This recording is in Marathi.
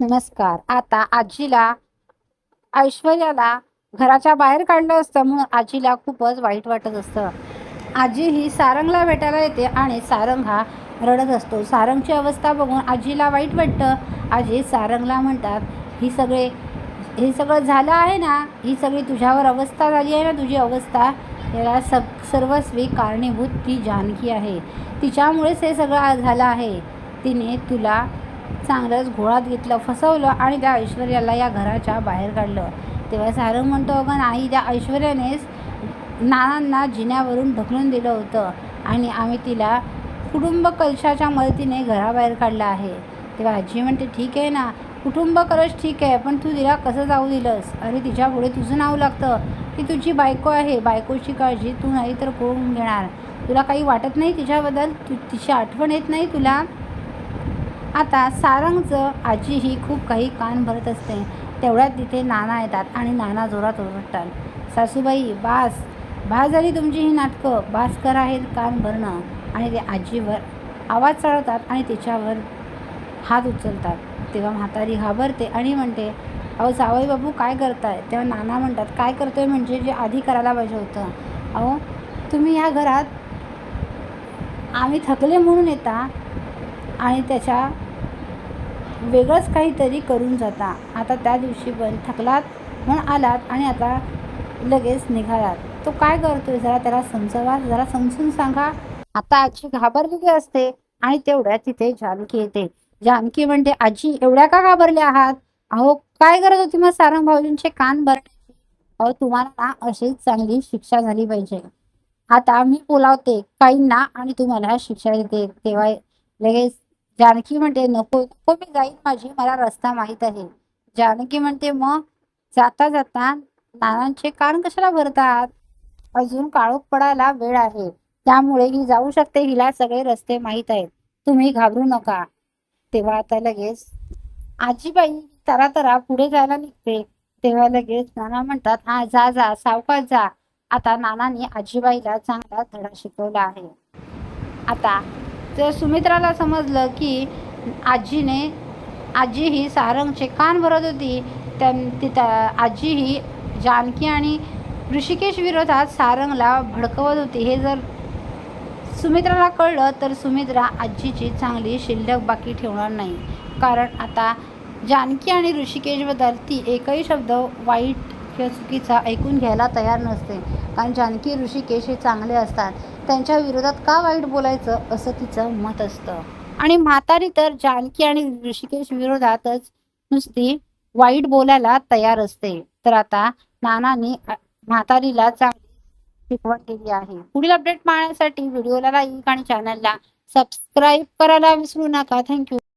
नमस्कार. आता आजीला ऐश्वर्याला घराच्या बाहेर काढलं असतं म्हणून आजीला खूपच वाईट वाटत असतं. आजी ही सारंगला भेटायला येते आणि सारंग हा रडत असतो. सारंगची अवस्था बघून आजीला वाईट वाटतं. आजी सारंगला म्हणतात ही सगळे हे सगळं झालं आहे ना? ही सगळी तुझ्यावर अवस्था झाली आहे ना? तुझी अवस्था याला स सर्वस्वी कारणीभूत ती जानकी आहे. तिच्यामुळेच हे सगळं झालं आहे. तिने तुला चांगलंच घोळात घेतलं फसवलं आणि त्या ऐश्वर्याला या घराच्या बाहेर काढलं. तेव्हा सारंग म्हणतो अगं नाही त्या ऐश्वर्यानेच नानांना जिन्यावरून ढकलून दिलं होतं आणि आम्ही तिला कुटुंब कलशाच्या मदतीने घराबाहेर काढलं आहे. तेव्हा आजी म्हणते ठीक आहे ना कुटुंब कलश ठीक आहे पण तू तिला कसं जाऊ दिलंस? अरे तिच्या पुढे तुझं नाव लागतं. ती तुझी बायको आहे. बायकोची काळजी तू नाही तर कोण घेणार? तुला काही वाटत नाही तिच्याबद्दल? तू तिची आठवण येत नाही तुला? आता सारंगचं आजी ही खूप काही कान भरत असते. तेवढ्यात तिथे नाना येतात आणि नाना जोरात ओरडतात. सासूबाई बास बास झाली तुमची ही नाटकं. बास करा हे कान भरणं. आणि ते आजीवर आवाज चढवतात आणि तिच्यावर हात उचलतात. तेव्हा म्हातारी घाबरते आणि म्हणते अहो सावई बाबू काय करताय? तेव्हा नाना म्हणतात काय करतोय म्हणजे जे आधी करायला पाहिजे होतं. अहो तुम्ही ह्या घरात आम्ही थकले म्हणून येता आणि त्याच्या वेगळंच काहीतरी करून जाता. आता त्या दिवशी पण थकलात म्हणून आलात आणि आता लगेच निघालात. तो काय करतोय? जरा त्याला समजवा. जरा समजून सांगा. आता आजी घाबरलेली असते आणि तेवढ्या तिथे जानकी येते. जानकी म्हणते आजी एवढ्या का घाबरल्या आहात? अहो काय करत होती मग सारंग भाऊजींचे कान भरण्याची अहो तुम्हाला ना अशीच चांगली शिक्षा झाली पाहिजे. आता मी बोलावते. काहींना आणि तुम्हाला शिक्षा देते. तेव्हा लगेच जानकी म्हणते नको नको मी जाईन माझी मला रस्ता माहीत आहे. जानकी म्हणते मग जाता जाता नानांचे कान कशाला भरतात? अजून काळोख पडायला वेळ आहे. त्यामुळे ही जाऊ शकते हिला सगळे रस्ते माहीत आहेत. तुम्ही घाबरू नका. तेव्हा आता लगेच आजीबाई तरा तरा पुढे जायला निघते. तेव्हा लगेच नाना म्हणतात हा जा जा सावकाश जा. आता नानांनी आजीबाईला चांगला धडा शिकवला आहे. आता तर सुमित्राला समजलं की आजीने आजी ही सारंगचे कान भरत होती त्या तिथं आजी ही जानकी आणि ऋषिकेश विरोधात सारंगला भडकवत होती. हे जर सुमित्राला कळलं तर सुमित्रा आजीची चांगली शिल्लक बाकी ठेवणार नाही. कारण आता जानकी आणि ऋषिकेशबद्दल ती एकही शब्द वाईट किंवा चुकीचा ऐकून घ्यायला तयार नसते. कारण जानकी ऋषिकेश हे चांगले असतात. त्यांच्या विरोधात का वाईट बोलायचं असं तिचं मत असतं. आणि म्हातारी तर जानकी आणि ऋषिकेश विरोधातच नुसती वाईट बोलायला तयार असते. तर आता नानाने म्हातारीला चांगली शिकवण केली आहे. पुढील अपडेट पाहण्यासाठी व्हिडिओला लाईक आणि चॅनलला सबस्क्राईब करायला विसरू नका. थँक्यू